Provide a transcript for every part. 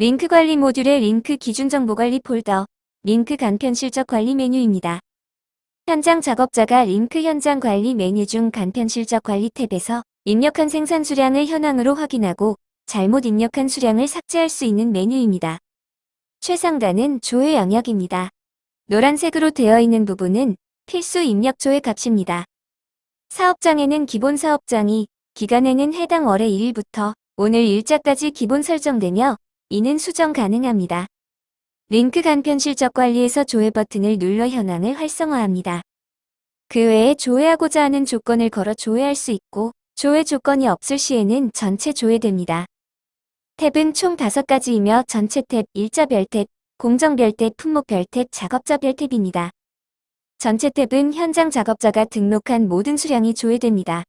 링크 관리 모듈의 링크 기준 정보 관리 폴더, 링크 간편 실적 관리 메뉴입니다. 현장 작업자가 링크 현장 관리 메뉴 중 간편 실적 관리 탭에서 입력한 생산 수량을 현황으로 확인하고 잘못 입력한 수량을 삭제할 수 있는 메뉴입니다. 최상단은 조회 영역입니다. 노란색으로 되어 있는 부분은 필수 입력 조회 값입니다. 사업장에는 기본 사업장이, 기간에는 해당 월의 1일부터 오늘 일자까지 기본 설정되며 이는 수정 가능합니다. 링크 간편 실적 관리에서 조회 버튼을 눌러 현황을 활성화합니다. 그 외에 조회하고자 하는 조건을 걸어 조회할 수 있고 조회 조건이 없을 시에는 전체 조회됩니다. 탭은 총 5가지이며 전체 탭, 일자별 탭, 공정별 탭, 품목별 탭, 작업자별 탭입니다. 전체 탭은 현장 작업자가 등록한 모든 수량이 조회됩니다.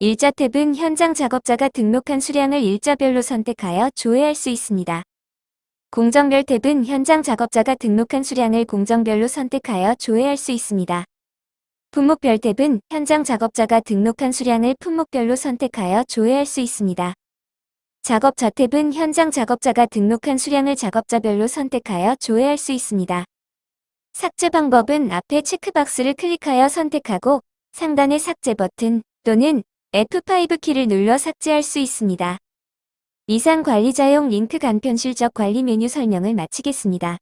일자 탭은 현장 작업자가 등록한 수량을 일자별로 선택하여 조회할 수 있습니다. 공정별 탭은 현장 작업자가 등록한 수량을 공정별로 선택하여 조회할 수 있습니다. 품목별 탭은 현장 작업자가 등록한 수량을 품목별로 선택하여 조회할 수 있습니다. 작업자 탭은 현장 작업자가 등록한 수량을 작업자별로 선택하여 조회할 수 있습니다. 삭제 방법은 앞에 체크박스를 클릭하여 선택하고 상단의 삭제 버튼 또는 F5 키를 눌러 삭제할 수 있습니다. 이상 관리자용 링크 간편 실적 관리 메뉴 설명을 마치겠습니다.